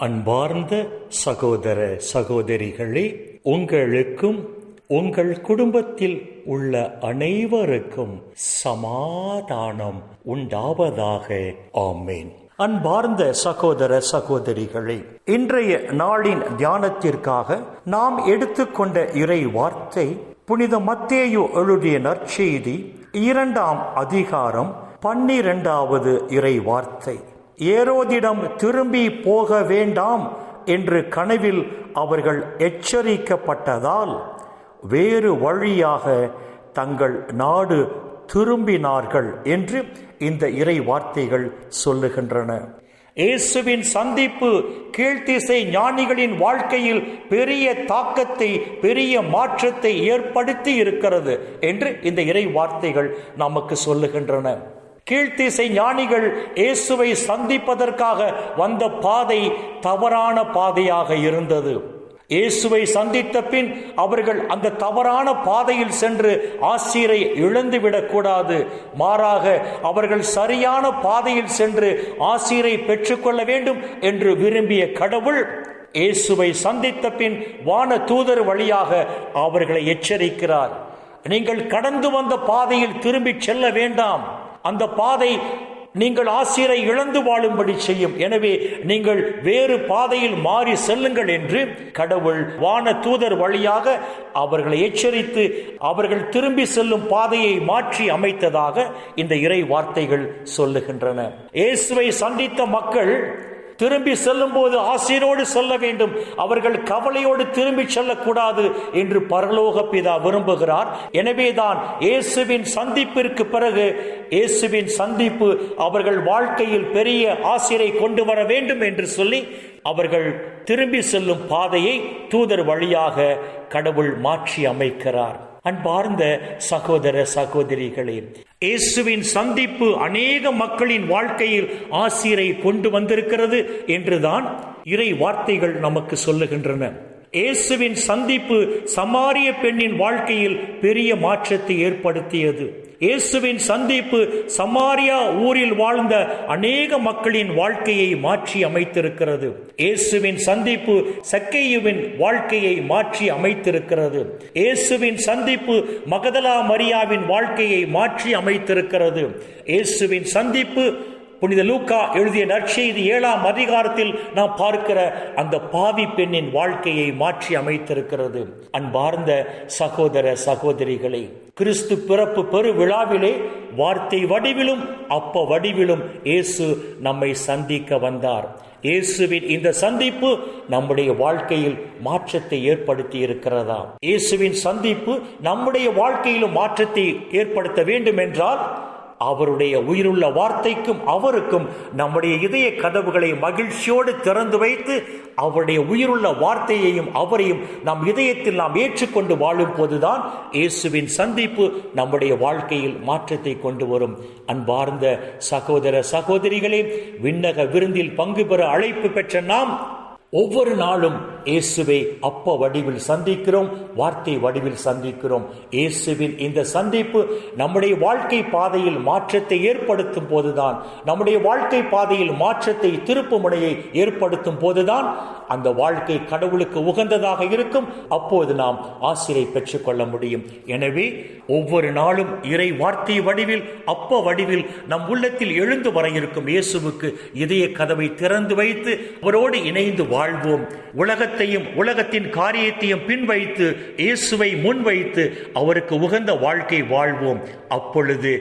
அன்பார்ந்த சகோதர சகோதரிகளே உங்களுக்கும் உங்கள் குடும்பத்தில் உள்ள அனைவருக்கும் சமாதானம் உண்டாவதாக. ஆமேன். அன்பார்ந்த சகோதர சகோதரிகளே இன்றைய நாளின் தியானத்திற்காக நாம் எடுத்துக்கொண்ட இறை வார்த்தை புனித மத்தேயு எழுதிய நற்செய்தி இரண்டாம் அதிகாரம் பன்னிரண்டாவது இறை வார்த்தை. ஏரோதிடம் திரும்பி போக வேண்டாம் என்று கனவில் அவர்கள் எச்சரிக்கப்பட்டதால் வேறு வழியாக தங்கள் நாடு திரும்பினார்கள் என்று இந்த இறை வார்த்தைகள் சொல்லுகின்றன. இயேசுவின் சந்திப்பு கீழ்த்திசை ஞானிகளின் வாழ்க்கையில் பெரிய தாக்கத்தை பெரிய மாற்றத்தை ஏற்படுத்தி இருக்கிறது என்று இந்த இறை வார்த்தைகள் நமக்கு சொல்லுகின்றன. கீழ்த்திசை ஞானிகள் இயேசுவை சந்திப்பதற்காக வந்த பாதை தவறான பாதையாக இருந்தது. இயேசுவை சந்தித்த பின் அவர்கள் அந்த தவறான பாதையில் சென்று ஆசிரியரை இழந்துவிடக் கூடாது மாறாக அவர்கள் சரியான பாதையில் சென்று ஆசிரியரை பெற்றுக்கொள்ள வேண்டும் என்று விரும்பிய கடவுள் இயேசுவை சந்தித்த பின் வான தூதர் வழியாக அவர்களை எச்சரிக்கிறார். நீங்கள் கடந்து வந்த பாதையில் திரும்பி செல்ல வேண்டாம். அந்த பாதை நீங்கள் ஆசிரை இழந்து வாழும்படி செய்யும். எனவே நீங்கள் வேறு பாதையில் மாறி செல்லுங்கள் என்று கடவுள் வான தூதர் வழியாக அவர்களை எச்சரித்து அவர்கள் திரும்பி செல்லும் பாதையை மாற்றி அமைத்ததாக இந்த இறை வார்த்தைகள் சொல்லுகின்றன. இயேசுவை சந்தித்த மக்கள் திரும்பி செல்லும் போது ஆசிரோடு செல்ல வேண்டும். அவர்கள் கவலையோடு திரும்பி செல்லக்கூடாது என்று பரலோக பிதா விரும்புகிறார். எனவேதான் இயேசுவின் சந்திப்பிற்கு பிறகு இயேசுவின் சந்திப்பு அவர்கள் வாழ்க்கையில் பெரிய ஆசிரை கொண்டு வர வேண்டும் என்று சொல்லி அவர்கள் திரும்பி செல்லும் பாதையை தூதர் வழியாக கடவுள் மாற்றி அமைக்கிறார். அன்பார்ந்த சகோதர சகோதரிகளே இயேசுவின் சந்திப்பு அநேக மக்களின் வாழ்க்கையில் ஆசிரை கொண்டு வந்திருக்கிறது என்றுதான் இறை வார்த்தைகள் நமக்கு சொல்லுகின்றன. இயேசுவின் சந்திப்பு சமாரிய பெண்ணின் வாழ்க்கையில் பெரிய மாற்றத்தை ஏற்படுத்தியது. இயேசுவின் சந்திப்பு சமாரியா ஊரில் வாழ்ந்த அநேக மக்களின் வாழ்க்கையை மாற்றி அமைத்திருக்கிறது. இயேசுவின் சந்திப்பு சக்கையுவின் வாழ்க்கையை மாற்றி அமைத்திருக்கிறது. இயேசுவின் சந்திப்பு மகதலா மரியாவின் வாழ்க்கையை மாற்றி அமைத்திருக்கிறது. இயேசுவின் சந்திப்பு புனித லூக்கா எழுதிய நற்செய்தி ஏழாம் அதிகாரத்தில் நாம் பார்க்கிற அந்த பாவி பெண்ணின் வாழ்க்கையை மாற்றி அமைத்திருக்கிறது. அன்பார்ந்த சகோதர சகோதரிகளை கிறிஸ்து பிறப்பு பெரு விழாவிலே வார்த்தை வடிவிலும் அப்ப வடிவிலும் இயேசு நம்மை சந்திக்க வந்தார். இயேசுவின் இந்த சந்திப்பு நம்முடைய வாழ்க்கையில் மாற்றத்தை ஏற்படுத்தி இருக்கிறதா? இயேசுவின் சந்திப்பு நம்முடைய வாழ்க்கையிலும் மாற்றத்தை ஏற்படுத்த வேண்டும் என்றால் அவருடைய உயிருள்ள வார்த்தைக்கும் அவருக்கும் நம்முடைய இதய கதவுகளை மகிழ்ச்சியோடு திறந்து வைத்து அவருடைய உயிருள்ள வார்த்தையையும் அவரையும் நம் இதயத்தில் நாம் ஏற்றுக்கொண்டு வாழும் போதுதான் இயேசுவின் சந்திப்பு நம்முடைய வாழ்க்கையில் மாற்றத்தை கொண்டு வரும். அன்பார்ந்த சகோதர சகோதரிகளே விண்ணக விருந்தில் பங்கு பெற அழைப்பு பெற்ற நாம் ஒவ்வொரு நாளும் இயேசுவை அப்ப வடிவில் சந்திக்கிறோம் வார்த்தை வடிவில் சந்திக்கிறோம். இயேசுவின் இந்த சந்திப்பு நம்முடைய வாழ்க்கை பாதையில் மாற்றத்தை ஏற்படுத்தும் போதுதான் நம்முடைய வாழ்க்கை பாதையில் மாற்றத்தை திருப்பு முனையை ஏற்படுத்தும் போதுதான் அந்த வாழ்க்கை கடவுளுக்கு உகந்ததாக இருக்கும். அப்போது நாம் ஆசிரியை பெற்றுக்கொள்ள முடியும். எனவே ஒவ்வொரு நாளும் இறை வார்த்தை வடிவில் அப்ப வடிவில் நம் உள்ளத்தில் எழுந்து வர இருக்கும் இயேசுவுக்கு இதய கதவை திறந்து வைத்து அவரோடு இணைந்து வாழ்வோம். உலகத்தையும் உலகத்தின் காரியத்தையும் பின்வைத்து இயேசுவை முன் வைத்து அவருக்கு உகந்த வாழ்க்கை வாழ்வோம். அப்பொழுது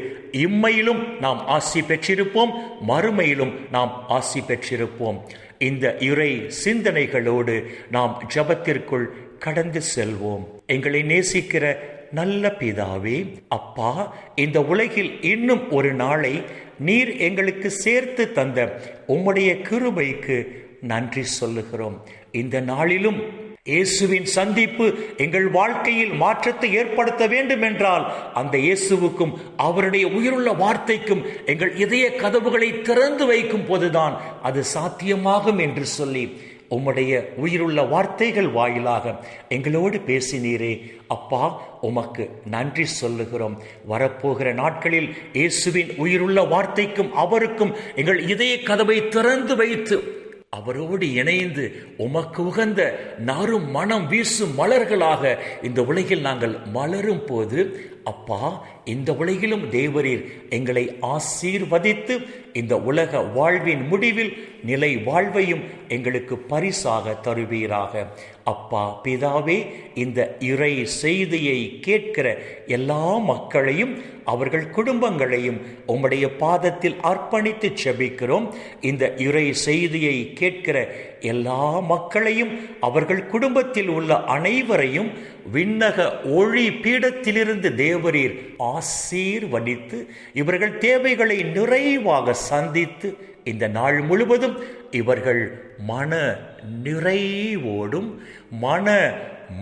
இம்மையிலும் நாம் ஆசி பெற்றிருப்போம் மறுமையிலும் நாம் ஆசி பெற்றிருப்போம். இந்த இறை சிந்தனைகளோடு நாம் ஜபத்திற்குள் கடந்து செல்வோம். எங்களை நேசிக்கிற நல்ல பிதாவே அப்பா இந்த உலகில் இன்னும் ஒரு நாளை நீர் எங்களுக்கு சேர்த்து தந்த உம்முடைய கிருபைக்கு நன்றி சொல்லுகிறோம். இந்த நாளிலும் இயேசுவின் சந்திப்பு எங்கள் வாழ்க்கையில் மாற்றத்தை ஏற்படுத்த வேண்டும் என்றால் அந்த இயேசுவுக்கும் அவருடைய உயிருள்ள வார்த்தைக்கும் எங்கள் இதய கதவுகளை திறந்து வைக்கும் போதுதான் அது சாத்தியமாகும் என்று சொல்லி உம்முடைய உயிருள்ள வார்த்தைகள் வாயிலாக எங்களோடு பேசினீரே. அப்பா உமக்கு நன்றி சொல்லுகிறோம். வரப்போகிற நாட்களில் இயேசுவின் உயிருள்ள வார்த்தைக்கும் அவருக்கும் எங்கள் இதய கதவை திறந்து வைத்து அவரோடு இணைந்து உமக்கு உகந்த நாரும் மனம் வீசும் மலர்களாக இந்த உலகில் நாங்கள் மலரும் போது அப்பா இந்த உலகிலும் தேவரீர் எங்களை ஆசீர்வதித்து இந்த உலக வாழ்வின் முடிவில் நிலை வாழ்வையும் எங்களுக்கு பரிசாக தருவீராக. அப்பா பிதாவே இந்த இறை செய்தியை கேட்கிற எல்லா மக்களையும் அவர்கள் குடும்பங்களையும் உம்முடைய பாதத்தில் அர்ப்பணித்து செபிக்கிறோம். இந்த இறை செய்தியை கேட்கிற எல்லா மக்களையும் அவர்கள் குடும்பத்தில் உள்ள அனைவரையும் விண்ணக ஒளி பீடத்திலிருந்து தேவரீர் ஆசீர்வதித்து இவர்கள் தேவைகளை நிறைவாக சந்தித்து இந்த நாள் முழுவதும் இவர்கள் மன நிறைவோடும் மன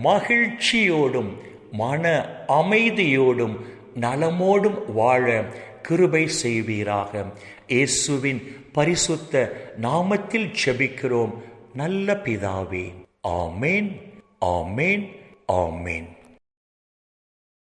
மகிழ்ச்சியோடும் மன அமைதியோடும் நலமோடும் வாழ கிருபை செய்வீராக. இயேசுவின் பரிசுத்த நாமத்தில் செபிக்கிறோம் நல்ல பிதாவே ஆமேன் ஆமேன் ஆமேன்.